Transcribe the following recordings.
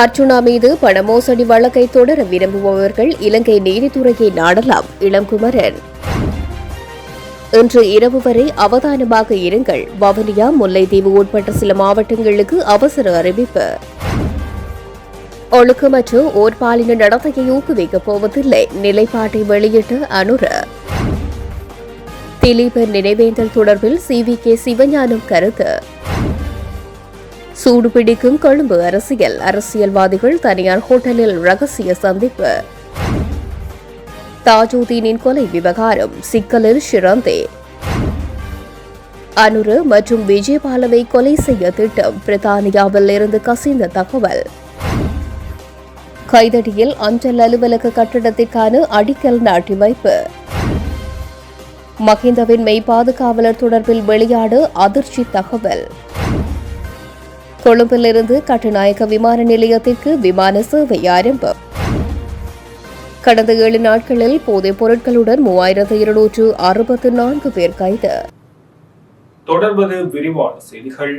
அர்ச்சுனா மீது பண மோசடி வழக்கை தொடர விரும்புபவர்கள் இலங்கை நீதித்துறையை நாடலாம். இளங்குமரன். இன்று இரவு வரை அவதானமாக இருங்கள். வவுனியா முல்லைத்தீவு உட்பட்ட சில மாவட்டங்களுக்கு அவசர அறிவிப்பு. ஒழுக்கமற்ற ஓர் பாலின நடத்தையை ஊக்குவிக்கப் போவதில்லை. நிலைப்பாட்டை வெளியிட்ட அனுர. திலீபர் நினைவேந்தல் தொடர்பில் சி வி கே சிவஞானம் கருத்து. சூடுபிடிக்கும் கொழும்பு அரசியல். அரசியல்வாதிகள் தனியார் ஹோட்டலில் ரகசிய சந்திப்பு. தாஜுதீனின் கொலை விவகாரம் சிக்கலில் ஷிரந்தே அனுரு மற்றும் விஜயபாலவை கொலை செய்ய திட்டம் பிரித்தானியாவில் இருந்து கசிந்த தகவல். கைதடியில் அஞ்சல் அலுவலக கட்டடத்திற்கான அடிக்கல் நாட்டி வைப்பு. மஹிந்தவின் மெய் பாதுகாவலர் தொடர்பில் வெளியாடு அதிர்ச்சி தகவல். கொழும்பிலிருந்து கட்டுநாயக்க விமான நிலையத்திற்கு விமான சேவை ஆரம்பம். கடந்த ஏழு நாட்களில் போதைப் பொருட்களுடன் மூவாயிரத்து இருநூற்று அறுபத்து நான்கு பேர் கைது. தொடர்வது விரிவான செய்திகள்.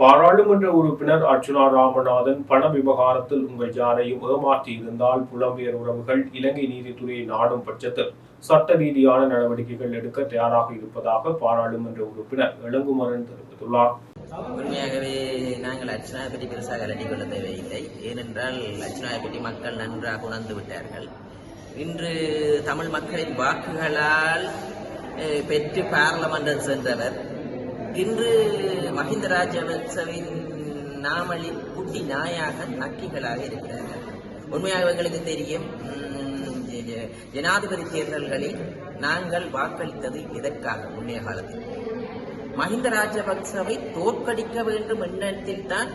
பாராளுமன்ற உறுப்பினர் அர்ச்சுனா ராமநாதன் பண விவகாரத்தில் உங்கள் யாரையும் ஏமாற்றியிருந்தால் புலம்பெயர் உறவுகள் இலங்கை நீதித்துறையை நாடும் பட்சத்தில் சட்ட ரீதியான நடவடிக்கைகள் எடுக்க தயாராக இருப்பதாக பாராளுமன்ற உறுப்பினர் இளங்குமரன் தெரிவித்துள்ளார். உண்மையாகவே நாங்கள் அர்ச்சனாவை பற்றி பெருசாக அலட்டிக் கொள்ள தேவையில்லை. ஏனென்றால் அர்ச்சனாவை பற்றி மக்கள் நன்றாக உணர்ந்து விட்டார்கள். இன்று தமிழ் மக்களின் வாக்குகளால் பெற்று பாராளுமன்றம் சென்றவர். இன்று மஹிந்த ராஜபக்சவின் நாமளில் குட்டி நாயாக நக்கிகளாக இருக்கிறார்கள். உண்மையாக எங்களுக்கு தெரியும் உம், ஜனாதிபதி தேர்தல்களில் நாங்கள் வாக்களித்தது எதற்காக முன்னைய காலத்தில். மஹிந்த ராஜபக்சவை தோற்கடிக்க வேண்டும் எண்ணத்தில் தான்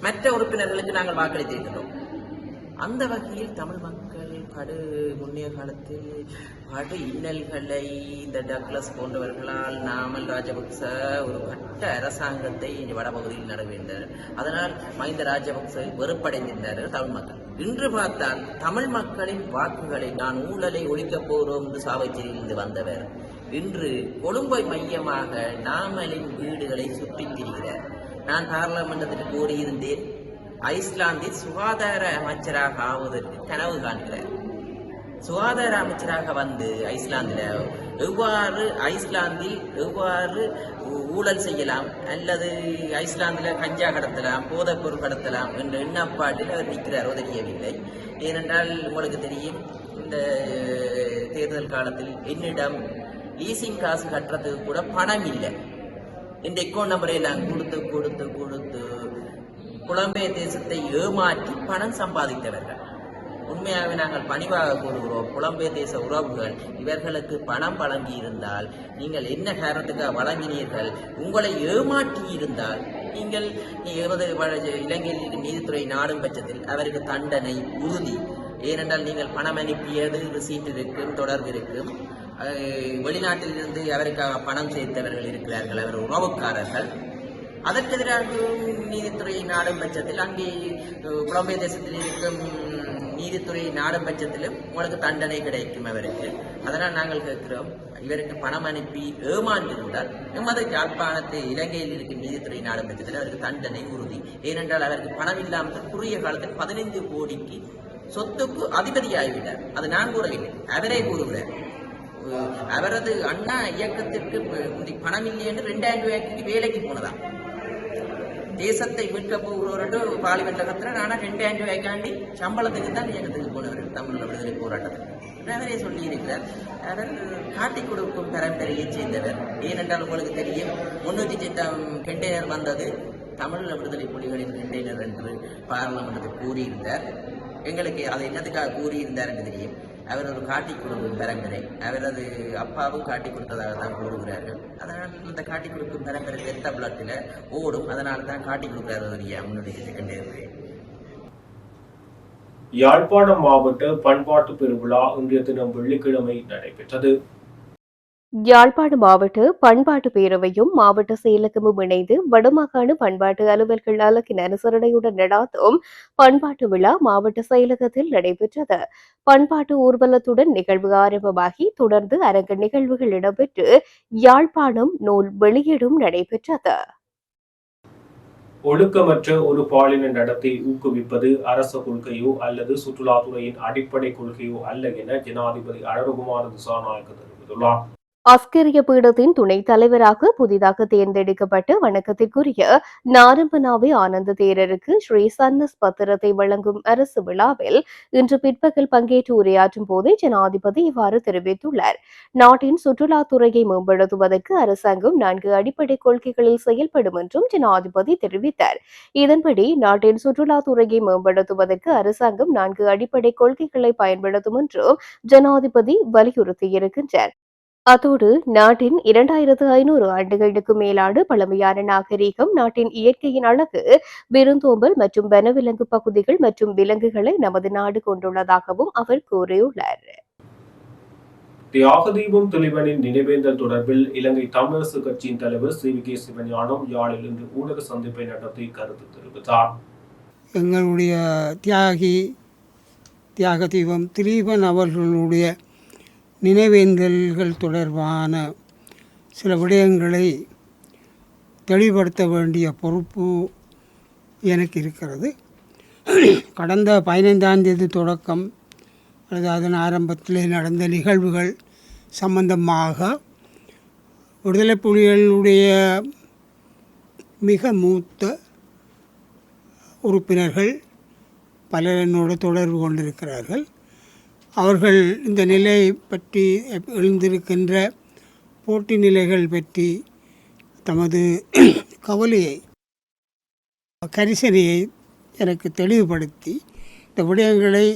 மற்ற உறுப்பினர்களுக்கு நாங்கள் வாக்களித்திருக்கிறோம். அந்த வகையில் தமிழ் மக்கள் படு முன்னைய காலத்தில் படு இன்னல்களை இந்த டக்ளஸ் போன்றவர்களால் நாமல் ராஜபக்ச ஒரு வட்ட அரசாங்கத்தை வடபகுதியில் நடவேண்டனர் அதனால் மஹிந்த ராஜபக்ச வெறுப்படைந்திருந்தார்கள் தமிழ் மக்கள். இன்று பார்த்தால் தமிழ் மக்களின் வாக்குகளை நான் ஊழலை ஒழிக்கப் போகிறோம் என்று சாவச்சேரியிலிருந்து வந்தவர். இன்று கொழும்பை மையமாக நாமலின் வீடுகளை சுற்றித் திரிகிறார் நான் பாராளுமன்றத்திற்கு கூறியிருந்தேன் ஐஸ்லாந்தில் சுகாதார அமைச்சராக ஆவதற்கு கனவு காண்கிறார். சுகாதார அமைச்சராக வந்து ஐஸ்லாந்தில் எவ்வாறு ஐஸ்லாந்தில் எவ்வாறு ஊ- ஊழல் செய்யலாம் அல்லது ஐஸ்லாந்தில் கஞ்சா கடத்தலாம் போதைப்பொருள் கடத்தலாம் என்ற எண்ணப்பாட்டில் அவர் நிற்கிறாரோ தெரியவில்லை ஏனென்றால் உங்களுக்கு தெரியும் இந்த தேர்தல் காலத்தில் என்னிடம் லீசிங் காசு கட்டுறதுக்கு கூட பணம் இல்லை. இந்த அக்கௌண்ட் நம்பரை நான் கொடுத்து கொடுத்து கொடுத்து புலம்பெயர் தேசத்தை ஏமாற்றி பணம் சம்பாதித்தவர்கள். உண்மையாகவே நாங்கள் பணிவாக கூறுகிறோம். புலம்பெயர் தேச உறவுகள் இவர்களுக்கு பணம் வழங்கி இருந்தால் நீங்கள் என்ன காரணத்துக்காக வழங்கினீர்கள்? உங்களை ஏமாற்றி இருந்தால் நீங்கள் எமது இலங்கையில் நீதித்துறை நாடும் பட்சத்தில் அவருக்கு தண்டனை உறுதி. ஏனென்றால் நீங்கள் பணம் அனுப்பியது ரிசீட் இருக்கும் தொடர்பு இருக்கும். வெளிநாட்டிலிருந்து அவருக்காக பணம் சேர்த்தவர்கள் இருக்கிறார்கள் அவர் உறவுக்காரர்கள் அதற்கு எதிராக நீதித்துறை நாடும் பட்சத்தில் அங்கே புலம்பெயர் தேசத்தில் இருக்கும் நீதித்துறை நாடும் பட்சத்திலும் உங்களுக்கு தண்டனை கிடைக்கும் அவருக்கு. அதனால் நாங்கள் கேட்கிறோம் இவருக்கு பணம் அனுப்பி ஏமாண்டிருந்தால் எமது யாழ்ப்பாணத்து இலங்கையில் இருக்கும் நீதித்துறை நாடும் பட்சத்தில் அவருக்கு தண்டனை உறுதி. ஏனென்றால் அவருக்கு பணம் இல்லாமல் குறுகிய காலத்தில் பதினைந்து கோடிக்கு சொத்துக்கு அதிபதியாகிவிட்டார். அது நான் கூறவில்லை அவரே கூறுகிறார். அவரது அண்ணா இயக்கத்திற்கு பணம் இல்லை என்று ரெண்டாயிரம் ரூபாய்க்கு வேலைக்கு போனதாம். தேசத்தை மீட்க போகிறோரு பாலிமன்றத்தில் ஆனால் ரெண்டாயிரம் ரூபாய்க்காண்டி சம்பளத்துக்கு தான் இயக்கத்துக்கு போனவர் தமிழ் விடுதலை போராட்டத்தில் அவரே சொல்லியிருக்கிறார். அவர் காட்டிக் கொடுக்கும் பரம்பரையைச் சேர்ந்தவர். ஏனென்றால் உங்களுக்கு தெரியும் முன்னூற்றி சித்தம் கண்டெய்னர் வந்தது தமிழ் விடுதலை புலிகளின் கண்டெய்னர் என்று பாராளுமன்றத்தில் கூறியிருந்தார். எங்களுக்கு அதை என்னத்துக்காக கூறியிருந்தார் என்று தெரியும். அவர் ஒரு காட்டி கொடுக்கும் பரம்பரை அவரது அப்பாவும் காட்டி கொடுத்ததாக தான் கூறுகிறார்கள் அதனால் இந்த காட்டி கொடுக்கும் பரம்பரை ரத்த பிளட்டில் ஓடும். அதனால் தான் காட்டி கொடுக்கிறார் முன்னுடைய செகண்டரி யாழ்ப்பாணம் மாவட்ட பண்பாட்டு பெருவிழா இன்றைய தினம் வெள்ளிக்கிழமை நடைபெற்றது. யாழ்ப்பாண மாவட்ட பண்பாட்டு பேரவையும் மாவட்ட செயலகமும் இணைந்து வடமாகாண பண்பாட்டு அலுவல்கள் அலகின் அனுசரணையுடன் நடாத்தும் பண்பாட்டு விழா மாவட்ட செயலகத்தில் நடைபெற்றது. பண்பாட்டு ஊர்வலத்துடன் நிகழ்வு ஆரம்பமாகி தொடர்ந்து அரங்க நிகழ்வுகள் இடம்பெற்று யாழ்ப்பாணம் நூல் வெளியீடும் நடைபெற்றது. ஒழுக்கமற்ற ஒரு பாலின நடத்தை ஊக்குவிப்பது அரச கொள்கையோ அல்லது சுற்றுலாத்துறையின் அடிப்படை கொள்கையோ அல்ல என ஜனாதிபதி அழகுமார் திசாநாயக்க தெரிவித்துள்ளார். அஸ்கரிய பீடத்தின் துணைத் தலைவராக புதிதாக தேர்ந்தெடுக்கப்பட்ட வணக்கத்திற்குரிய நாரம்பனாவி ஆனந்த தேரருக்கு ஸ்ரீ சன்னஸ் பத்திரத்தை வழங்கும் அரசு விழாவில் இன்று பிற்பகல் பங்கேற்று உரையாற்றும் போது ஜனாதிபதி இவ்வாறு தெரிவித்துள்ளார். நாட்டின் சுற்றுலாத்துறையை மேம்படுத்துவதற்கு அரசாங்கம் நான்கு அடிப்படை கொள்கைகளில் செயல்படும் என்றும் ஜனாதிபதி தெரிவித்தார். இதன்படி நாட்டின் சுற்றுலாத்துறையை மேம்படுத்துவதற்கு அரசாங்கம் நான்கு அடிப்படை கொள்கைகளை பயன்படுத்தும் என்றும் ஜனாதிபதி வலியுறுத்தியிருக்கின்றார். அத்தோடு நாட்டின் இரண்டாயிரத்து ஐநூறு ஆண்டுகளுக்கு மேலான பழமையான நாகரீகம் நாட்டின் இயற்கையின் அழகு விருந்தோம்பல் மற்றும் வனவிலங்கு பகுதிகள் மற்றும் விலங்குகளை நமது நாடு கொண்டுள்ளதாகவும் அவர் கூறியுள்ளார். தியாகதீபம் தெளிவனின் நினைவேந்தல் தொடர்பில் இலங்கை தமிழரசு கட்சியின் தலைவர் சி. வி. கே. சிவஞானம் யாழில் இன்று ஊடக சந்திப்பை நடத்தி கருத்து தெரிவித்தார். எங்களுடைய தியாகி தியாக தீபம் திலீபன் அவர்களுடைய நினைவேந்தல்கள் தொடர்பான சில விடயங்களை தெளிவுபடுத்த வேண்டிய பொறுப்பு எனக்கு இருக்கிறது. கடந்த பதினைந்தாம் தேதி தொடக்கம் அல்லது அதன் ஆரம்பத்தில் நடந்த நிகழ்வுகள் சம்பந்தமாக விடுதலை புலிகளுடைய மிக மூத்த உறுப்பினர்கள் பலர் தொடர்பு கொண்டிருக்கிறார்கள். அவர்கள் இந்த நிலை பற்றி எழுந்திருக்கின்ற போட்டி நிலைகள் பற்றி தமது கவலையை கரிசனையை எனக்கு தெளிவுபடுத்தி இந்த விடயங்களை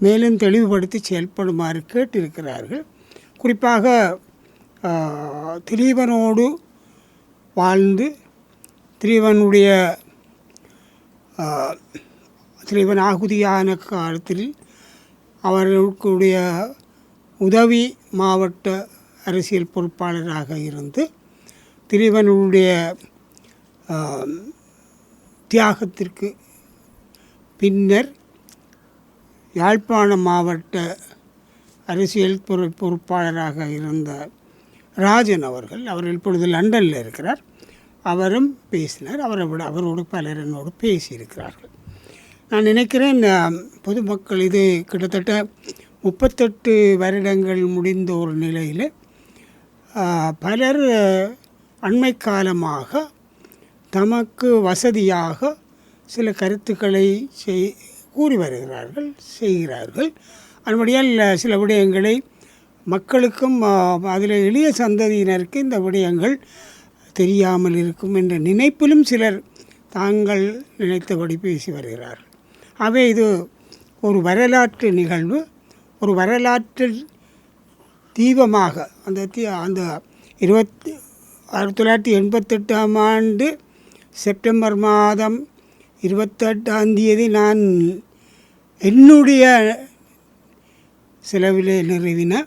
மேலும் தெளிவுபடுத்தி செயல்படுமாறு கேட்டிருக்கிறார்கள். குறிப்பாக திரீவனோடு வாழ்ந்து திரீவனுடைய திரீவன் ஆகுதியான காலத்தில் அவர்களுடைய உதவி மாவட்ட அரசியல் பொறுப்பாளராக இருந்து திரிவனுடைய தியாகத்திற்கு பின்னர் யாழ்ப்பாண மாவட்ட அரசியல் பொறு பொறுப்பாளராக இருந்த ராஜன் அவர்கள் அவர் இப்பொழுது லண்டனில் இருக்கிறார். அவரும் பேசினார். அவரை விட அவரோடு பலர் என்னோடு பேசியிருக்கிறார்கள். நான் நினைக்கிறேன் பொதுமக்கள் இது கிட்டத்தட்ட முப்பத்தெட்டு வருடங்கள் முடிந்த ஒரு நிலையில் பலர் அண்மை காலமாக தமக்கு வசதியாக சில கருத்துக்களை செய் கூறி வருகிறார்கள் செய்கிறார்கள். அதுபடியால் சில விடயங்களை மக்களுக்கும் அதில் எளிய சந்ததியினருக்கு இந்த விடயங்கள் தெரியாமல் இருக்கும் என்ற நினைப்பிலும் சிலர் தாங்கள் நினைத்தபடி பேசி வருகிறார்கள். ஆகவே இது ஒரு வரலாற்று நிகழ்வு. ஒரு வரலாற்று தீபமாக அந்த தீ அந்த இருபத்தி ஆயிரத்தி தொள்ளாயிரத்தி எண்பத்தெட்டாம் ஆண்டு செப்டம்பர் மாதம் இருபத்தெட்டாம் தேதி நான் என்னுடைய செலவிலே நிறுவின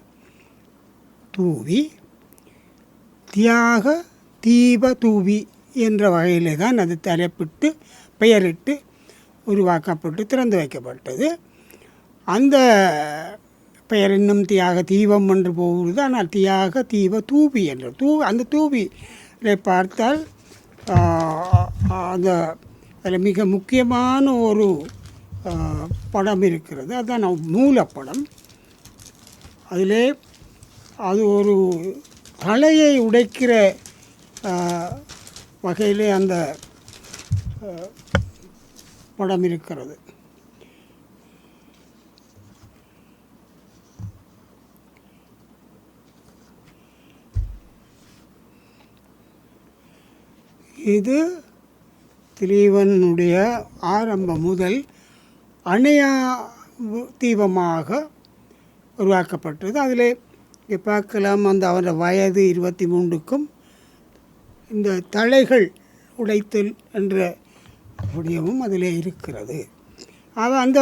தூவி தியாக தீப தூவி என்ற வகையிலே தான் அது தலைப்பிட்டு பெயரிட்டு உருவாக்கப்பட்டு திறந்து வைக்கப்பட்டது. அந்த பெயர் இன்னும் தியாக தீபம் என்று போகிறது. ஆனால் தியாக தீப தூபி என்று தூ அந்த தூபியை பார்த்தால் அந்த அதில் மிக முக்கியமான ஒரு படம் இருக்கிறது. அதுதான் மூலப்படம். அதிலே அது ஒரு தலையை உடைக்கிற வகையிலே அந்த படம் இருக்கிறது. இது திலீவனுடைய ஆரம்பம் முதல் அணையா தீபமாக உருவாக்கப்பட்டது. அதில் இங்கே பார்க்கலாம் அந்த அவரோட வயது இருபத்தி மூன்றுக்கும் இந்த தலைகள் உடைத்தல் என்ற அப்படியவும் அதில் இருக்கிறது. அது அந்த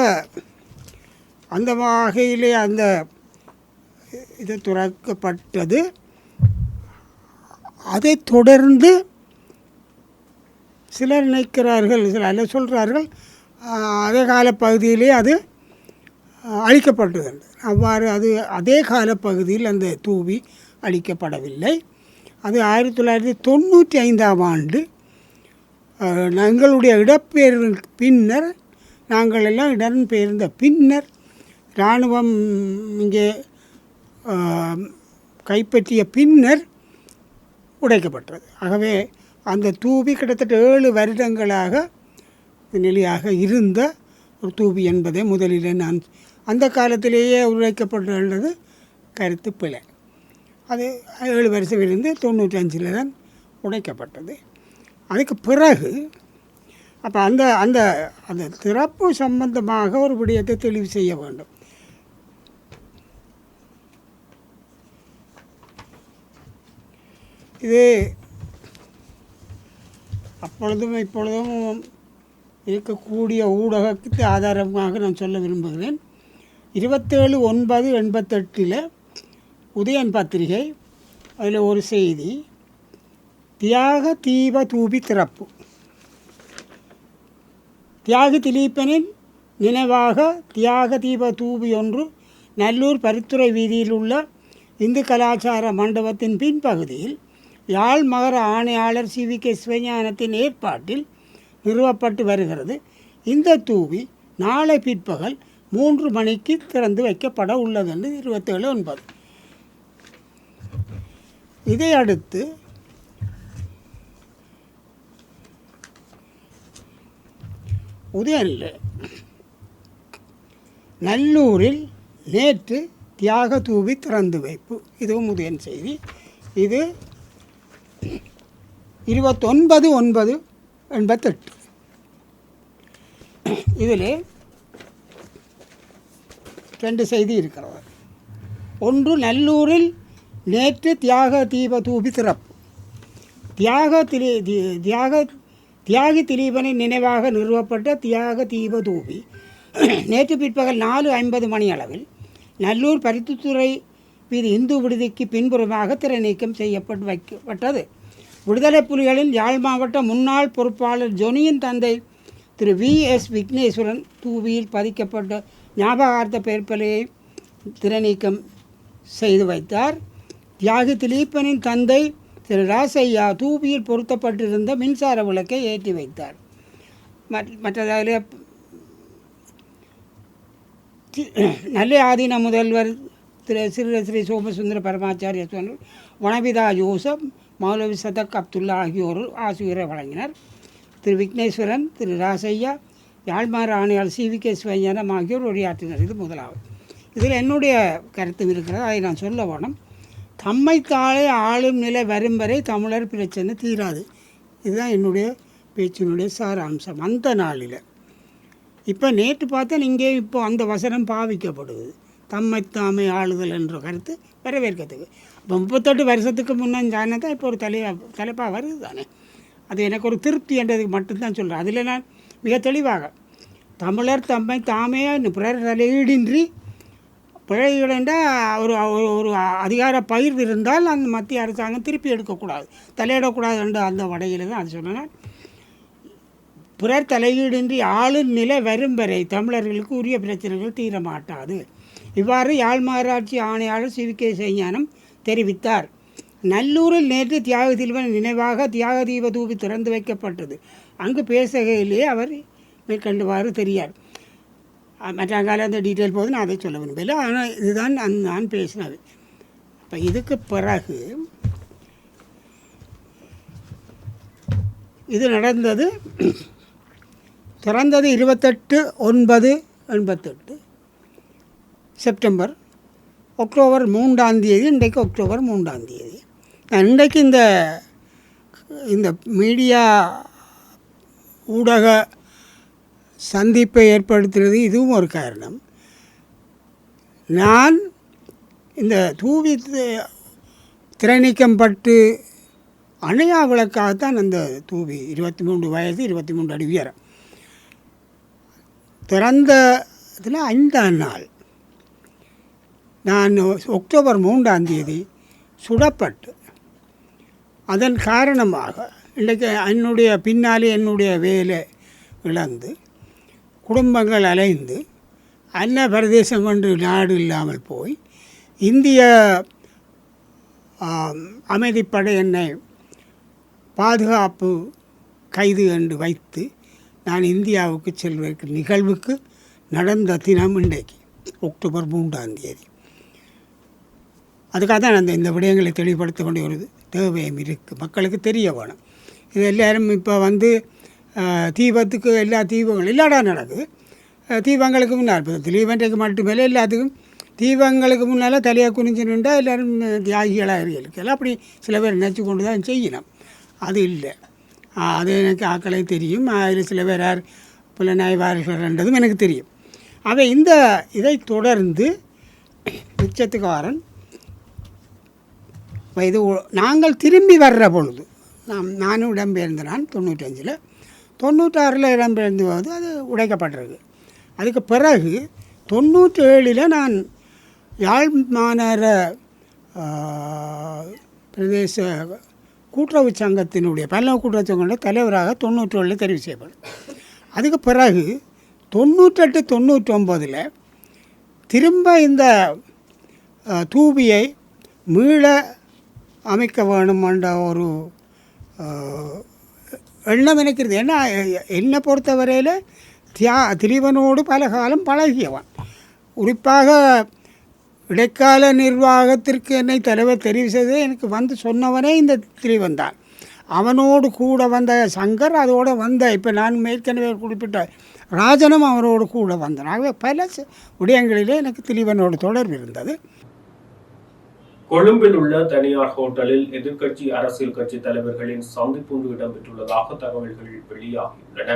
அந்த வகையிலே அந்த இது துறக்கப்பட்டது. அதைத் தொடர்ந்து சிலர் நினைக்கிறார்கள் சிலர் சொல்கிறார்கள் அதே கால பகுதியிலே அது அழிக்கப்பட்டது அவ்வாறு அது அதே கால பகுதியில் அந்த தூவி அழிக்கப்படவில்லை. அது ஆயிரத்தி தொள்ளாயிரத்தி தொண்ணூற்றி ஐந்தாம் ஆண்டு எங்களுடைய இடப்பெயர்வுக்கு பின்னர் நாங்கள் எல்லாம் இடம்பெயர்ந்த பின்னர் இராணுவம் இங்கே கைப்பற்றிய பின்னர் உடைக்கப்பட்டது. ஆகவே அந்த தூபி கிட்டத்தட்ட ஏழு வருடங்களாக நிலையாக இருந்த ஒரு தூபி என்பதை முதலில் நான் அந்த காலத்திலேயே உழைக்கப்பட்டது கருத்து பிழை. அது ஏழு வருஷம் இருந்து தொண்ணூற்றஞ்சில் தான் உடைக்கப்பட்டது. அதுக்கு பிறகு அப்போ அந்த அந்த அந்த திறப்பு சம்பந்தமாக ஒரு விடயத்தை தெளிவு செய்ய வேண்டும். இது அப்பொழுதும் இப்பொழுதும் இருக்கக்கூடிய ஊடகத்துக்கு ஆதாரமாக நான் சொல்ல விரும்புகிறேன். இருபத்தேழு ஒன்பது எண்பத்தெட்டில் உதயன் பத்திரிகை அதில் ஒரு செய்தி தியாக தீப தூபி திறப்பு. தியாகி திலீபனின் நினைவாக தியாக தீப தூபி ஒன்று நல்லூர் பரித்துறை வீதியில் உள்ள இந்து கலாச்சார மண்டபத்தின் பின்பகுதியில் யாழ் மகர ஆணையாளர் சி வி கே சிவஞானத்தின் ஏற்பாட்டில் நிறுவப்பட்டு வருகிறது. இந்த தூவி நாளை பிற்பகல் மூன்று மணிக்கு திறந்து வைக்கப்பட உள்ளது என்று இருபத்தேழு ஒன்பது. இதையடுத்து அடுத்து நல்லூரில் நேற்று தியாக தூவி திறந்து வைப்பு. இதுவும் உதயன் செய்தி. இது இருபத்தொன்பது ஒன்பது எண்பத்தெட்டு. இதில் ரெண்டு செய்தி இருக்கிறது ஒன்று நல்லூரில் நேற்று தியாக தீப தூபி திறப்பு. தியாக தி- தியாக தியாகி திலீபனின் நினைவாக நிறுவப்பட்ட தியாக தீப தூபி நேற்று பிற்பகல் நாலு ஐம்பது மணி அளவில் நல்லூர் பருத்தித்துறை வீதி இந்து விடுதிக்கு பின்புறமாக திறநீக்கம் செய்யப்பட்டு வைக்கப்பட்டது விடுதலை புலிகளின் யாழ் மாவட்ட முன்னாள் பொறுப்பாளர் ஜொனியின் தந்தை திரு வி. எஸ். விக்னேஸ்வரன் தூவியில் பதிக்கப்பட்ட ஞாபகார்த்த பெயர்ப்பலையை திறநீக்கம் செய்து வைத்தார். தியாகி திலீபனின் தந்தை திரு ராசையா தூபியில் பொருத்தப்பட்டிருந்த மின்சார விளக்கை ஏற்றி வைத்தார். மற்ற- மற்றதில் நல்ல ஆதீன முதல்வர் திரு சிறு ஸ்ரீ சோமசுந்தர பரமாச்சாரிய சுவாமி வனவிதா ஜோசப் மௌலவி சதக் அப்துல்லா ஆகியோர் ஆசிரியரை வழங்கினர். திரு விக்னேஸ்வரன் திரு ராசையா யாழ்மாறு ஆணையாளர் சி. வி. கே. சிவஞானம் ஆகியோர் உரையாற்றினர். இது முதலாவது. இதில் என்னுடைய கருத்து இருக்கிறது. அதை நான் சொல்ல வேணும். தம்மைத்தாளே ஆளும் நிலை வரும் வரை தமிழர் பிரச்சனை தீராது. இதுதான் என்னுடைய பேச்சினுடைய சாராம்சம் அந்த நாளில். இப்போ நேற்று பார்த்தா இங்கே இப்போ அந்த வசனம் பாவிக்கப்படுது. தம்மைத்தாமை ஆளுதல் என்ற கருத்து வரவேற்கிறதுக்கு இப்போ முப்பத்தெட்டு வருஷத்துக்கு முன்னே தானே தான் இப்போ ஒரு தலைவா தலைப்பாக வருது தானே? அது எனக்கு ஒரு திருப்தி என்றதுக்கு மட்டும்தான் சொல்கிறேன் அதில் நான் மிக தெளிவாக தமிழர் தம்மை தாமே பிறர் தலையீடின்றி பிழைகளெண்டா ஒரு ஒரு- ஒரு அதிகார பயிர் இருந்தால் அந்த மத்திய அரசாங்கம் திருப்பி எடுக்கக்கூடாது. தலையிடக்கூடாது என்ற அந்த வடையில் தான் அது சொன்னேன் பிறர் தலையீடின்றி ஆளும் நிலை வரும் வரை தமிழர்களுக்கு உரிய பிரச்சனைகள் தீர மாட்டாது இவ்வாறு யாழ் மாநகராட்சி ஆணையாளர் சி. வி. கே. செய்ஞானம் தெரிவித்தார். நல்லூரில் நேற்று தியாக தீபன் நினைவாக தியாக தீப தூபி திறந்து வைக்கப்பட்டது. அங்கு பேசுகையிலேயே அவர் மேற்கண்டுவாறு தெரியார். மற்றாங்கால அந்த டீட்டெயில் போது நான் அதை சொல்ல விரும்பல ஆனால் இதுதான் நான் நான் பேசினது. இப்போ இதுக்கு பிறகு இது நடந்தது திறந்தது இருபத்தெட்டு ஒன்பது எண்பத்தெட்டு செப்டம்பர் அக்டோபர் மூன்றாம் தேதி இன்றைக்கு அக்டோபர் மூன்றாம் தேதி. இன்றைக்கு இந்த இந்த மீடியா ஊடக சந்திப்பை ஏற்படுத்தினது இதுவும் ஒரு காரணம். நான் இந்த தூவி தி- திரைநீக்கம் பட்டு அணையா விளக்காகத்தான் அந்த தூவி இருபத்தி மூன்று வயது இருபத்தி மூன்று அடி உயரம். திறந்த இதில் ஐந்தாம் நாள். நான் அக்டோபர் மூன்றாம் தேதி சுடப்பட்டு அதன் காரணமாக இன்றைக்கு என்னுடைய பின்னாலே என்னுடைய வேலை இழந்து குடும்பங்கள் அலைந்து அன்ன பிரதேசம் கொண்டு நாடு இல்லாமல் போய் இந்திய அமைதிப்படை என்னை பாதுகாப்பு கைது என்று வைத்து நான் இந்தியாவுக்கு செல்வதற்கு நிகழ்வுக்கு நடந்த தினம் இன்றைக்கு அக்டோபர் மூன்றாம் தேதி. அதுக்காக தான் அந்த இந்த விடயங்களை தெளிவுபடுத்த வேண்டிய ஒரு தேவையும் இருக்குது மக்களுக்கு தெரிய வேணும். இது எல்லாரும் இப்போ வந்து தீபத்துக்கு எல்லா தீபங்களும் இல்லாடா நடக்குது. தீபங்களுக்கு முன்னால் இப்போ திலீபன்றைக்கு மட்டுமே எல்லாத்துக்கும் தீபங்களுக்கு முன்னால் தலையை குனிஞ்சு நின்றால் எல்லோரும் தியாகிகளாக இருக்கலாம் அப்படி சில பேர் நினச்சி கொண்டு தான் செய்யணும். அது இல்லை. அது எனக்கு ஆக்களை தெரியும். அதில் சில பேர் யார்? புலனாய்வாளர்கள்ன்றதும் எனக்கு தெரியும். அவை இந்த இதை தொடர்ந்து மிச்சத்துக்காரன் இப்போ இது நாங்கள் திரும்பி வர்ற பொழுது நாம் நானும் இடம்பெயர்ந்த நான் தொண்ணூற்றஞ்சில். தொண்ணூற்றாறில் இடம்பெயர்ந்து போது அது உடைக்கப்பட்டிருக்கு. அதுக்கு பிறகு தொண்ணூற்றி ஏழில் நான் யாழ் மாநகர பிரதேச கூட்டுறவு சங்கத்தினுடைய பல்லவ கூட்டுறவு சங்கத்தினுடைய தலைவராக தொண்ணூற்றி ஏழில் தெரிவு செய்யப்படும். அதுக்கு பிறகு தொண்ணூற்றெட்டு தொண்ணூற்றொம்பதில் திரும்ப இந்த தூபியை மீள அமைக்க வேணும் என்ற ஒரு எண்ணம் நினைக்கிறது ஏன்னா என்னை பொறுத்தவரையில் தியா திரிவனோடு பல காலம் பழகியவன். குறிப்பாக இடைக்கால நிர்வாகத்திற்கு என்னை தலைவர் தெரிவு செய்து எனக்கு வந்து சொன்னவனே இந்த திரிவன் தான். அவனோடு கூட வந்த சங்கர் அதோடு வந்த இப்போ நான் ஏற்கனவே குறிப்பிட்ட ராஜனும் அவரோடு கூட வந்தான். பல ச- விடயங்களிலே எனக்கு திலீபனோடு தொடர்பு இருந்தது. கொழும்பில் உள்ள தனியார் ஹோட்டலில் எதிர்க்கட்சி அரசியல் கட்சி தலைவர்களின் சந்திப்பு இடம்பெற்றுள்ளதாக தகவல்கள் வெளியாகியுள்ளன.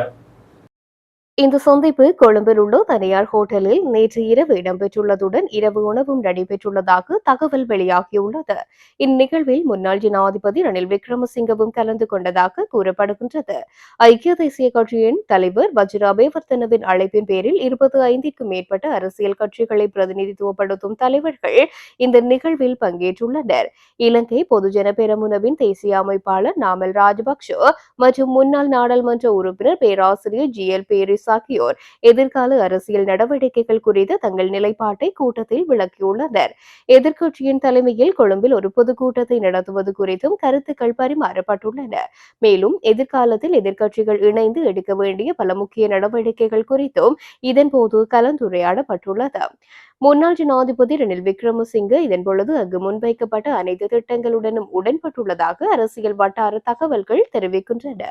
இந்த சந்திப்பு கொழும்பில் உள்ள தனியார் ஹோட்டலில் நேற்று இரவு இடம்பெற்றுள்ளதுடன் இரவு உணவும் நடைபெற்றுள்ளதாக தகவல் வெளியாகியுள்ளது. இந்நிகழ்வில் முன்னாள் ஜனாதிபதி ரணில் விக்ரமசிங்கவும் கலந்து கொண்டதாக கூறப்படுகின்றது. ஐக்கிய தேசிய கட்சியின் தலைவர் வஜ்ராபேவர்த்தனவின் அழைப்பின் பேரில் இருபது ஐந்திற்கும் மேற்பட்ட அரசியல் கட்சிகளை பிரதிநிதித்துவப்படுத்தும் தலைவர்கள் இந்த நிகழ்வில் பங்கேற்றுள்ளனர். இலங்கை பொதுஜன பெரமுனவின் தேசிய அமைப்பாளர் நாமல் ராஜபக்ஷ மற்றும் முன்னாள் நாடாளுமன்ற உறுப்பினர் பேராசிரியர் ஜி எல் பேரிஸ் ஆகியோர் எதிர்கால அரசியல் நடவடிக்கைகள் குறித்து தங்கள் நிலைப்பாட்டை கூட்டத்தில் விளக்கியுள்ளனர். எதிர்க்கட்சியின் தலைமையில் கொழும்பில் ஒரு பொதுக்கூட்டத்தை நடத்துவது குறித்தும் கருத்துக்கள் பரிமாறப்பட்டுள்ளன. மேலும் எதிர்காலத்தில் எதிர்க்கட்சிகள் இணைந்து எடுக்க வேண்டிய பல முக்கிய நடவடிக்கைகள் குறித்தும் இதன்போது கலந்துரையாடப்பட்டுள்ளது. முன்னாள் ஜனாதிபதி ரணில் விக்ரமசிங்கே இதன்பொழுது அங்கு முன்வைக்கப்பட்ட அனைத்து திட்டங்களுடனும் உடன்பட்டுள்ளதாக அரசியல் வட்டார தகவல்கள் தெரிவிக்கின்றன.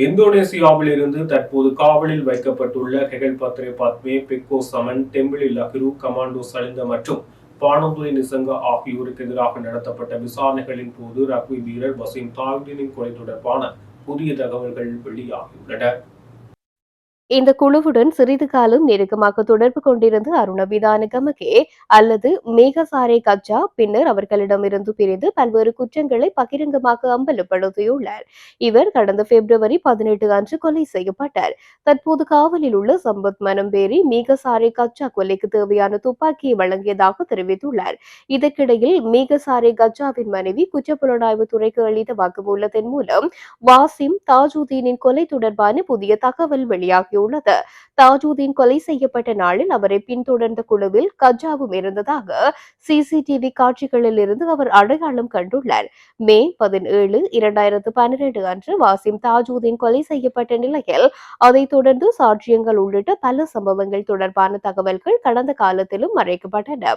இந்தோனேசியாவில் இருந்து தற்போது காவலில் வைக்கப்பட்டுள்ள ஹெகல் பத்ரே பத்மே பெக்கோ சமன் டெம்பிளி லஹ்ரு கமாண்டோ சலிந்த மற்றும் பானந்துரை நிசங்க ஆகியோருக்கு எதிராக நடத்தப்பட்ட விசாரணைகளின் போது ரக்வி வீரர் வசீம் தாகுதீனின் கொலை தொடர்பான புதிய தகவல்கள் வெளியாகியுள்ளன. இந்த குழுவுடன் சிறிது காலம் நெருக்கமாக தொடர்பு கொண்டிருந்த அருண விதான கமகே அல்லது மேகசாரே கஜா பின்னர் அவர்களிடமிருந்து பிரிந்து பல்வேறு குற்றங்களை பகிரங்கமாக அம்பலப்படுத்தியுள்ளார். இவர் கடந்த பிப்ரவரி பதினெட்டு அன்று கொலை செய்யப்பட்டார். தற்போது காவலில் உள்ள சம்பத் மனம்பேரி மேகசாரே கச்சா கொலைக்கு தேவையான துப்பாக்கியை வழங்கியதாக தெரிவித்துள்ளார். இதற்கிடையில் மீகசாரே கச்சாவின் மனைவி குற்றப்புலனாய்வு துறைக்கு அளித்த வாக்குமூலத்தின் மூலம் வாசிம் தாஜுதீனின் கொலை தொடர்பான புதிய தகவல் வெளியாகியுள்ளது கூறியுள்ளது தாஜுதீன் கொலை செய்யப்பட்ட நாளில் அவரை பின்தொடர்ந்த குழுவில் கஜாவும் இருந்ததாக சிசிடிவி காட்சிகளில் இருந்து அவர் அடையாளம் கண்டுள்ளார். மே பதினேழு இரண்டாயிரத்து பன்னிரண்டு அன்று வாசிம் தாஜுதீன் கொலை செய்யப்பட்ட நிலையில் அதைத் தொடர்ந்து சாட்சியங்கள் உள்ளிட்ட பல சம்பவங்கள் தொடர்பான தகவல்கள் கடந்த காலத்திலும் மறைக்கப்பட்டன.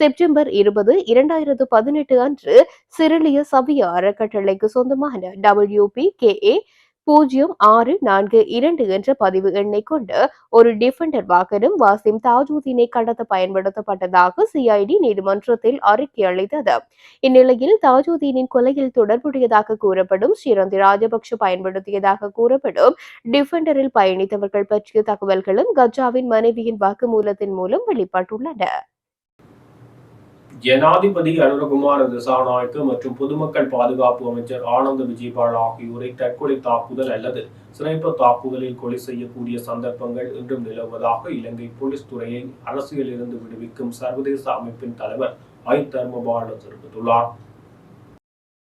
செப்டம்பர் இருபது இரண்டாயிரத்து பதினெட்டு அன்று சிறிலிய சபிய அறக்கட்டளைக்கு சொந்தமான டபிள்யூ பி கே ஏ பூஜ்ஜியம் ஆறு நான்கு இரண்டு என்ற பதிவு எண்ணை கொண்டு ஒரு டிஃபெண்டர் வாகனம் வாசிம் தாஜூதீனை கடத்த பயன்படுத்தப்பட்டதாக சிஐடி நீதிமன்றத்தில் அறிக்கை அளித்தது. இந்நிலையில் தாஜூதீனின் கொலையில் தொடர்புடையதாக கூறப்படும் ஸ்ரீரந்தி ராஜபக்ஷ பயன்படுத்தியதாக கூறப்படும் டிஃபெண்டரில் பயணித்தவர்கள் பற்றிய தகவல்களும் கஜாவின் மனைவியின் வாக்குமூலத்தின் மூலம் வெளிப்பட்டுள்ளன. ஜனாதிபதி அனுரகுமார் திசாநாயக்கு மற்றும் பொதுமக்கள் பாதுகாப்பு அமைச்சர் ஆனந்த விஜயபால் ஆகியோரை தற்கொலை தாக்குதல் அல்லது சிறைப்பு தாக்குதலில் கொலை செய்யக்கூடிய சந்தர்ப்பங்கள் இன்றும் நிலவுவதாக இலங்கை போலீஸ் துறையை அரசியலிருந்து விடுவிக்கும் சர்வதேச அமைப்பின் தலைவர் ஐ. தர்மபால தெரிவித்துள்ளார்.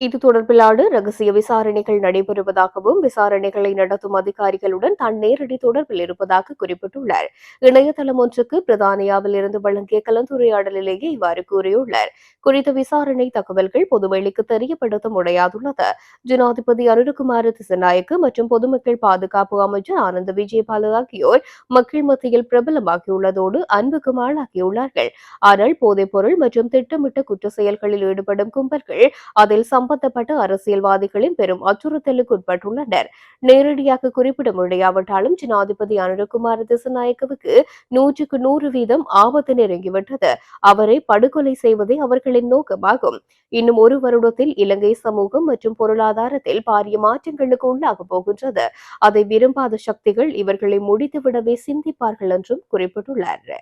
இது தொடர்பிலான ரகசிய விசாரணைகள் நடைபெறுவதாகவும் விசாரணைகளை நடத்தும் அதிகாரிகளுடன் தான் நேரடி தொடர்பில் இருப்பதாக குறிப்பிட்டுள்ளார். இணையதளம் ஒன்றுக்கு பிரதானியாவில் இருந்து வழங்கிய கலந்துரையாடலிலேயே இவ்வாறு கூறியுள்ளார். குறித்த விசாரணை தகவல்கள் பொதுவெளிக்கு தெரியப்படுத்த முடியாதுள்ளது. ஜனாதிபதி அருண்குமார் திசநாயக்கு மற்றும் பொதுமக்கள் பாதுகாப்பு அமைச்சர் ஆனந்த் விஜயபால ஆகியோர் மக்கள் மத்தியில் பிரபலமாகியுள்ளதோடு அன்புக்கும் ஆளாகியுள்ளார்கள். ஆனால் போதைப்பொருள் மற்றும் திட்டமிட்ட குற்ற செயல்களில் ஈடுபடும் கும்பல்கள் அதில் சம்பந்தப்பட்ட அரசியல்வாதிகளின் பெரும் அச்சுறுத்தலுக்கு உட்பட்டுள்ளனர். நேரடியாக குறிப்பிட முடியாவிட்டாலும் ஜனாதிபதி அனுரகுமார திசநாயக்கவுக்கு நூற்றுக்கு நூறு வீதம் ஆபத்து நெருங்கிவிட்டது அவரை படுகொலை செய்வதே அவர்களின் நோக்கமாகும். இன்னும் ஒரு வருடத்தில் இலங்கை சமூகம் மற்றும் பொருளாதாரத்தில் பாரிய மாற்றங்களுக்கு உள்ளாக போகின்றது. அதை விரும்பாத சக்திகள் இவர்களை முடித்துவிடவே சிந்திப்பார்கள் என்றும் குறிப்பிட்டுள்ளார்.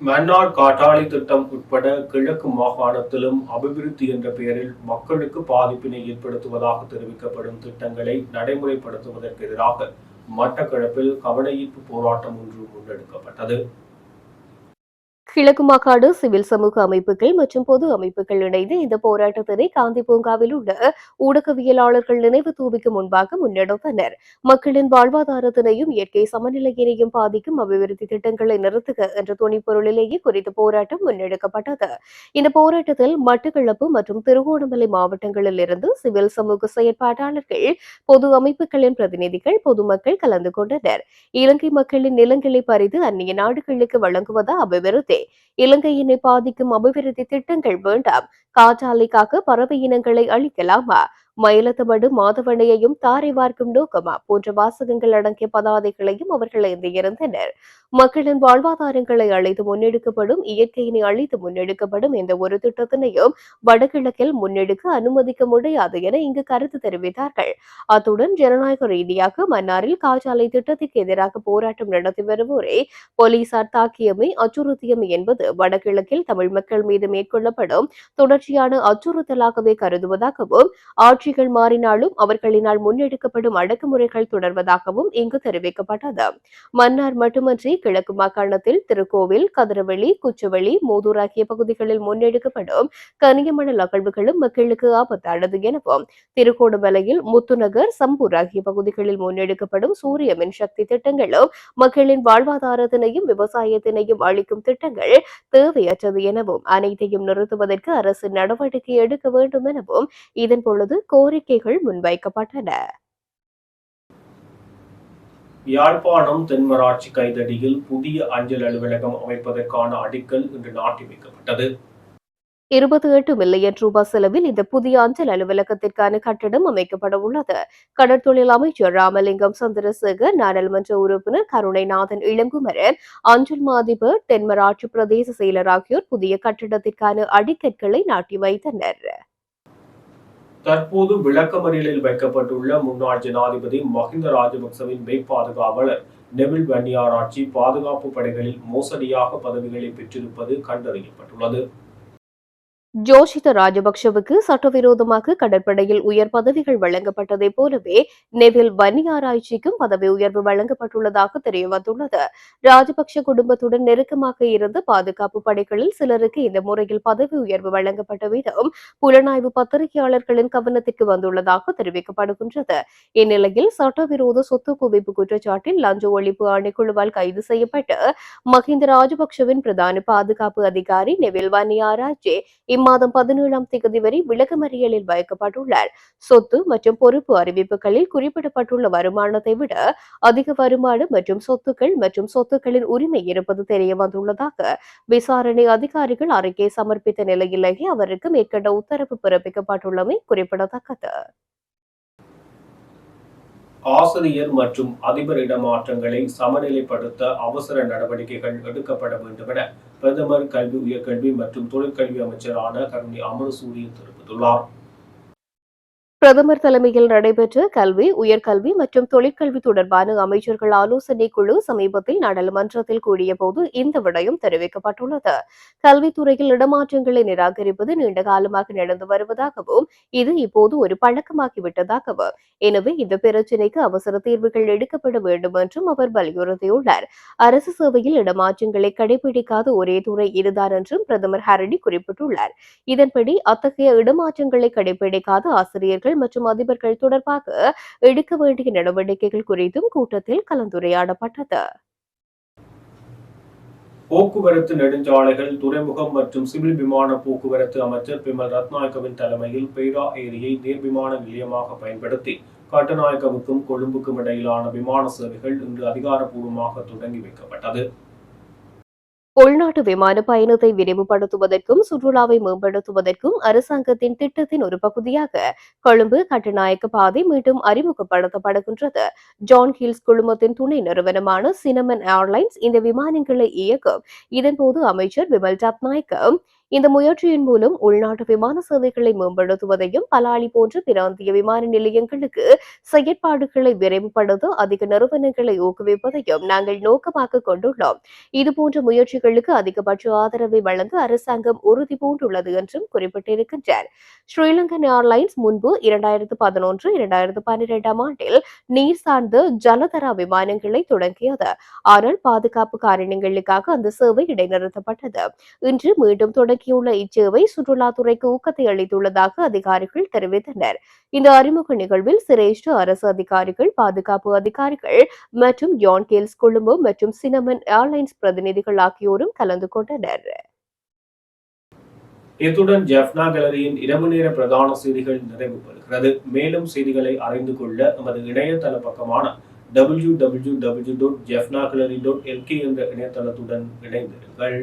மன்னார் காட்டாளி திட்டம் உட்பட கிழக்கு மாகாணத்திலும் அபிவிருத்தி என்ற பெயரில் மக்களுக்கு பாதிப்பினை ஏற்படுத்துவதாக தெரிவிக்கப்படும் திட்டங்களை நடைமுறைப்படுத்துவதற்கு எதிராக மட்டக்களப்பில் கவனஈர்ப்பு போராட்டம் ஒன்று முன்னெடுக்கப்பட்டது. கிழக்கு மாகாடு சிவில் சமூக அமைப்புகள் மற்றும் பொது அமைப்புகள் இணைந்து இந்த போராட்டத்தினை காந்தி பூங்காவில் உள்ள ஊடகவியலாளர்கள் நினைவு தூவிக்கு முன்பாக முன்னெடுத்தனர். மக்களின் வாழ்வாதாரத்தினையும் இயற்கை சமநிலையினையும் பாதிக்கும் அபிவிருத்தி திட்டங்களை நிறுத்துக என்ற துணிப்பொருளிலேயே குறித்த போராட்டம் முன்னெடுக்கப்பட்டது. இந்த போராட்டத்தில் மட்டக்களப்பு மற்றும் திருகோணமலை மாவட்டங்களில் இருந்து சிவில் சமூக செயற்பாட்டாளர்கள் பொது அமைப்புகளின் பிரதிநிதிகள் பொதுமக்கள் கலந்து கொண்டனர். இலங்கை மக்களின் நிலங்களை பறித்து அந்நிய நாடுகளுக்கு வழங்குவதா அபிவிருத்தி? இலங்கையினை பாதிக்கும் அபிவிருத்தி திட்டங்கள் வேண்டாம். காற்றாலைக்காக பறவை இனங்களை அழிக்கலாமா? மயிலத்தமடு மாதவனையையும் தாரை வார்க்கும் நோக்கமா போன்ற வாசகங்கள் அடங்கிய பதாதைகளையும் அவர்கள் எழுதியிருந்தனர் மக்களின் வாழ்வாதாரங்களை அழைத்து முன்னெடுக்கப்படும் இயற்கையினை அழித்து முன்னெடுக்கப்படும் எந்த ஒரு திட்டத்தினையும் வடகிழக்கில் முன்னெடுக்க அனுமதிக்க முடியாது என இங்கு கருத்து தெரிவித்தார்கள். அத்துடன் ஜனநாயக ரீதியாக மன்னாரில் காற்றாலை திட்டத்திற்கு எதிராக போராட்டம் நடத்தி வருவோரை போலீசார் தாக்கியமை அச்சுறுத்தியமை என்பது வடகிழக்கில் தமிழ் மக்கள் மீது மேற்கொள்ளப்படும் தொடர்ச்சியான அச்சுறுத்தலாகவே கருதுவதாகவும் ஆட்சி ஆட்சிகள் மாறினாலும் அவர்களினால் முன்னெடுக்கப்படும் அடக்குமுறைகள் தொடர்வதாகவும் இங்கு தெரிவிக்கப்பட்டது. மன்னார் மட்டுமன்றி கிழக்கு மாகாணத்தில் திருக்கோவில் கதிரவெளி குச்சவெளி மூதூர் ஆகிய பகுதிகளில் முன்னெடுக்கப்படும் கனியமணல் அகழ்வுகளும் மக்களுக்கு ஆபத்தானது எனவும் திருகோணமலையில் முத்துநகர் சம்பூர் ஆகிய பகுதிகளில் முன்னெடுக்கப்படும் சூரிய மின்சக்தி திட்டங்களும் மக்களின் வாழ்வாதாரத்தினையும் விவசாயத்தினையும் அளிக்கும் திட்டங்கள் தேவையற்றது எனவும் அனைத்தையும் நிறுத்துவதற்கு அரசு நடவடிக்கை எடுக்க வேண்டும் எனவும் இதன் பொழுது கோரிக்கைகள் முன்வைக்கப்பட்டன. யாழ்ப்பாணம் தென்மராட்சி கைதடியில் புதிய அஞ்சல் அலுவலகம் அமைப்பதற்கான அடிக்கல் இன்று நாட்டி வைக்கப்பட்டது. இருபத்தி எட்டு மில்லியன் ரூபாய் செலவில் இந்த புதிய அஞ்சல் அலுவலகத்திற்கான கட்டடம் அமைக்கப்பட உள்ளது. கடற்தொழில் அமைச்சர் ராமலிங்கம் சந்திரசேகர் நாடாளுமன்ற உறுப்பினர் கருணைநாதன் இளங்குமரன் அஞ்சல் மாதிபர் தென்மராட்சி பிரதேச செயலர் ஆகியோர் புதிய கட்டிடத்திற்கான அடிக்கற்களை நாட்டி வைத்தனர். தற்போது விளக்கமறியலில் வைக்கப்பட்டுள்ள முன்னாள் ஜனாதிபதி மஹிந்த ராஜபக்சவின் மெய் பாதுகாவலர் நெவில் வன்னியாராட்சி பாதுகாப்பு படைகளில் மோசடியாக பதவிகளை பெற்றிருப்பது கண்டறியப்பட்டுள்ளது. ஜோஷித ராஜபக்ஷவுக்கு சட்டவிரோதமாக கடற்படையில் உயர் பதவிகள் வழங்கப்பட்டதை போலவே நெவில் வன்னியாராய்ச்சிக்கும் பதவி உயர்வு வழங்கப்பட்டுள்ளதாக தெரியவந்துள்ளது ராஜபக்ஷ குடும்பத்துடன் நெருக்கமாக இருந்த பாதுகாப்பு படைகளில் சிலருக்கு இந்த முறையில் பதவி உயர்வு வழங்கப்பட்ட விதம் புலனாய்வு பத்திரிகையாளர்களின் கவனத்திற்கு வந்துள்ளதாக தெரிவிக்கப்படுகின்றது. இந்நிலையில் சட்டவிரோத சொத்து குவிப்பு குற்றச்சாட்டில் லஞ்ச ஒழிப்பு ஆணைக்குழுவால் கைது செய்யப்பட்டு மஹிந்த ராஜபக்ஷவின் பிரதான பாதுகாப்பு அதிகாரி நெவில் வன்னியாராஜே இம்மாதம் பதினேழாம் தேதி வரை விளக்கமறியலில் வைக்கப்பட்டுள்ளார். சொத்து மற்றும் பொறுப்பு அறிவிப்புகளில் குறிப்பிடப்பட்டுள்ள வருமானத்தை விட அதிக வருமானம் மற்றும் சொத்துக்கள் மற்றும் சொத்துக்களின் உரிமை இருப்பது தெரிய வந்துள்ளதாக விசாரணை அதிகாரிகள் அறிக்கை சமர்ப்பித்த நிலையிலேயே அவருக்கு மேற்கண்ட உத்தரவு பிறப்பிக்கப்பட்டுள்ளமை குறிப்பிடத்தக்கது. ஆசிரியர் மற்றும் அதிபர் இடமாற்றங்களை சமநிலைப்படுத்த அவசர நடவடிக்கைகள் எடுக்கப்பட வேண்டும் என பிரதமர் கல்வி உயர்கல்வி மற்றும் தொழிற்கல்வி அமைச்சரான கருணி அமரசூரிய தெரிவித்துள்ளார். பிரதமர் தலைமையில் நடைபெற்ற கல்வி உயர்கல்வி மற்றும் தொழிற்கல்வி தொடர்பான அமைச்சர்கள் ஆலோசனை குழு சமீபத்தில் நாடாளுமன்றத்தில் கூடியபோது இந்த விடயம் தெரிவிக்கப்பட்டுள்ளது. கல்வித்துறையில் இடமாற்றங்களை நிராகரிப்பது நீண்ட காலமாக நடந்து வருவதாகவும் இது இப்போது ஒரு பழக்கமாகிவிட்டதாகவும் எனவே இந்த பிரச்சினைக்கு அவசர தீர்வுகள் எடுக்கப்பட வேண்டும் என்றும் அவர் வலியுறுத்தியுள்ளார். அரசு சேவையில் இடமாற்றங்களை கடைபிடிக்காத ஒரே துறை இதுதான் என்றும் பிரதமர் ஹரடி குறிப்பிட்டுள்ளார். இதன்படி அத்தகைய இடமாற்றங்களை கடைபிடிக்காத ஆசிரியர்கள் மற்றும் அதிபர்கள் தொடர்பாக எடுக்க வேண்டிய நடவடிக்கைகள் குறித்தும் கூட்டத்தில் கலந்துரையாடப்பட்டது. போக்குவரத்து நெடுஞ்சாலைகள் துறைமுகம் மற்றும் சிவில் விமான போக்குவரத்து அமைச்சர் பிமல் ரத்நாயக்கவின் தலைமையில் பெய்ரா ஏரியை நீர் விமான நிலையமாக பயன்படுத்தி கட்டுநாயக்கவுக்கும் கொழும்புக்கும் இடையிலான விமான சேவைகள் இன்று அதிகாரப்பூர்வமாக தொடங்கி வைக்கப்பட்டது. உள்நாட்டு விமான பயணத்தை விரிவுபடுத்துவதற்கும் சுற்றுலாவை மேம்படுத்துவதற்கும் அரசாங்கத்தின் திட்டத்தின் ஒரு பகுதியாக கொழும்பு கட்டுநாயக்க பாதை மீண்டும் அறிமுகப்படுத்தப்படுகின்றது. ஜான் ஹில்ஸ் குழுமத்தின் துணை நிறுவனமான சினமன் ஏர்லைன்ஸ் இந்த விமானங்களை இயக்கும். இதன்போது அமைச்சர் விமல் ரத்நாயக்க இந்த முயற்சியின் மூலம் உள்நாட்டு விமான சேவைகளை மேம்படுத்துவதையும் பலாலி போன்ற பிராந்திய விமான நிலையங்களுக்கு செயற்பாடுகளை விரைவுபடுத்த அதிக நிறுவனங்களை ஊக்குவிப்பதையும் நாங்கள் நோக்கமாக கொண்டுள்ளோம். இதுபோன்ற முயற்சிகளுக்கு அதிகபட்ச ஆதரவை வழங்க அரசாங்கம் உறுதி பூண்டுள்ளது என்றும் குறிப்பிட்டிருக்கின்றார். ஸ்ரீலங்கன் ஏர்லைன்ஸ் முன்பு இரண்டாயிரத்து பதினொன்று இரண்டாயிரத்து பன்னிரெண்டாம் ஆண்டில் நீர் சார்ந்த ஜலதரா விமானங்களை தொடங்கியது. ஆனால் பாதுகாப்பு காரணங்களுக்காக அந்த சேவை இடைநிறுத்தப்பட்டது. இன்று மீண்டும் தொடங்கியுள்ள இச்சேவை சுற்றுலாத்துறைக்கு ஊக்கத்தை அளித்துள்ளதாக அதிகாரிகள் தெரிவித்தனர். இந்த அறிமுக நிகழ்வில் சிரேஷ்ட அரசு அதிகாரிகள் பாதுகாப்பு அதிகாரிகள் மற்றும் ஜான் கேல்ஸ் குழுமம் மற்றும் சினமன் ஏர்லைன்ஸ் பிரதிநிதிகள் ஆகியோரும் கலந்து கொண்டனர். இத்துடன் ஜெஃப்னா கேலரியின் இரவு நேர பிரதான செய்திகள் நிறைவு பெறுகிறது. மேலும் செய்திகளை அறிந்து கொள்ள நமது இணையதள பக்கமான W W W dot Jaffna dot L K என்ற இணையதளத்துடன் இணைந்திருங்கள்.